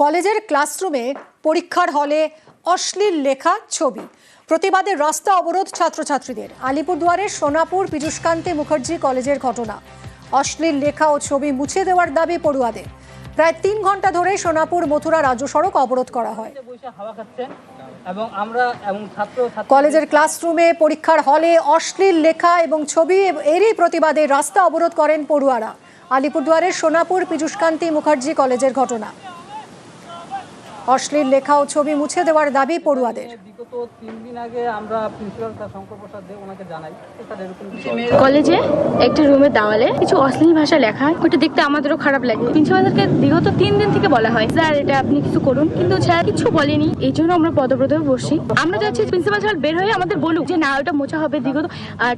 কলেজের ক্লাসরুমে পরীক্ষার হলে অশ্লীল লেখা ছবি। প্রতিবাদে রাস্তা অবরোধ ছাত্রছাত্রীদের। আলিপুরদুয়ারের সোনাপুর পীযুষকান্তি মুখার্জি কলেজের ঘটনা। অশ্লীল লেখা ও ছবি মুছে দেওয়ার দাবি পড়ুয়াদের। প্রায় তিন ঘণ্টা ধরে সোনাপুর মথুরা রাজ্য সড়ক অবরোধ করা হয়। এবং আমরা এবং ছাত্র কলেজের ক্লাসরুমে পরীক্ষার হলে অশ্লীল লেখা এবং ছবি এরই প্রতিবাদে রাস্তা অবরোধ করেন পড়ুয়ারা। আলিপুরদুয়ারের সোনাপুর পীযুষকান্তি মুখার্জি কলেজের ঘটনা। অশ্লীল লেখা ও ছবি মুছে দেওয়ার দাবি পড়ুয়াদের। বিগত তিন দিন আগে আমরা প্রিন্সিপাল স্যার শঙ্কর প্রসাদ দেব ওনাকে জানাই। যে স্যার এরকম কিছু কলেজে একটা রুমের দেওয়ালে কিছু অশ্লীল ভাষা লেখা ওটা দেখতে আমাদেরও খারাপ লাগে। প্রিন্সিপাল স্যারকে বিগত তিন দিন থেকে বলা হয় স্যার এটা আপনি কিছু করুন। কিন্তু স্যার কিছু বলেনি। এই জন্য আমরা পদব্রত বসছি। আমরা চাচ্ছি প্রিন্সিপাল স্যার বের হয়ে আমাদের বলুক যে না ওটা মোছা হবে বিগত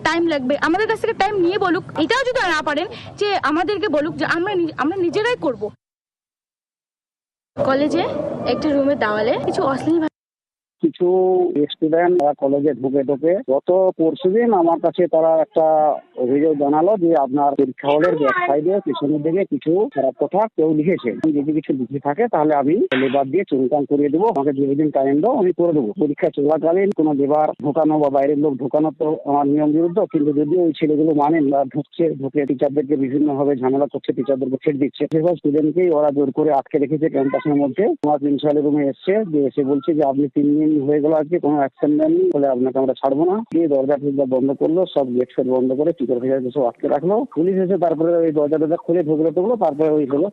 টাইম লাগবে। আমাদের কাছ থেকে টাইম নিয়ে বলুক। এটাও যদি না পারেন যে আমাদেরকে বলুক যে আমরা আমরা নিজেরাই করব। কলেজে একটা রুমের দেওয়ালে কিছু অশ্লীল কিছু স্টুডেন্ট তারা কলেজে ঢুকে ঢুকে গত পরশুদিন আমার কাছে তারা একটা অভিযোগ জানালো যে আপনার পরীক্ষা হলের ব্যাক সাইডে পিছনের দিকে কিছু খারাপ কথা কেউ লিখেছে। যদি কিছু লিখে থাকে তাহলে আমি লেবার দিয়ে চুনকান করিয়ে দেবো, আমাকে দুদিন টাইম দাও, আমি করে দেবো। পরীক্ষা চলাকালীন কোনো লেবার ঢোকানো বা বাইরের লোক ঢোকানো তো আমার নিয়ম বিরুদ্ধ, কিন্তু যদি ওই ছেলেগুলো মানেন বা ঢুকছে, ঢুকে টিচারদেরকে বিভিন্নভাবে ঝামেলা করছে টিচারদেরকে ছেড়ে দিচ্ছে। সেসব স্টুডেন্টকেই ওরা জোর করে আটকে রেখেছে ক্যাম্পাসের মধ্যে। আমার প্রিন্সিপালের রুমে এসছে, যে এসে বলছে যে আপনি তিন দিন হয়ে গেল আজকে, কোনো অ্যাকশন নেননি, বলে আপনাকে আমরা ছাড়বো না। দিয়ে দরজা টরজা বন্ধ করল, সব গেট ফেট বন্ধ করে টিকর ফিচারকে সব আটকে রাখল। পুলিশ এসে তারপরে ওই দরজা টরজা খুলে ঢুকলো টুকলো তারপরে ওই হলো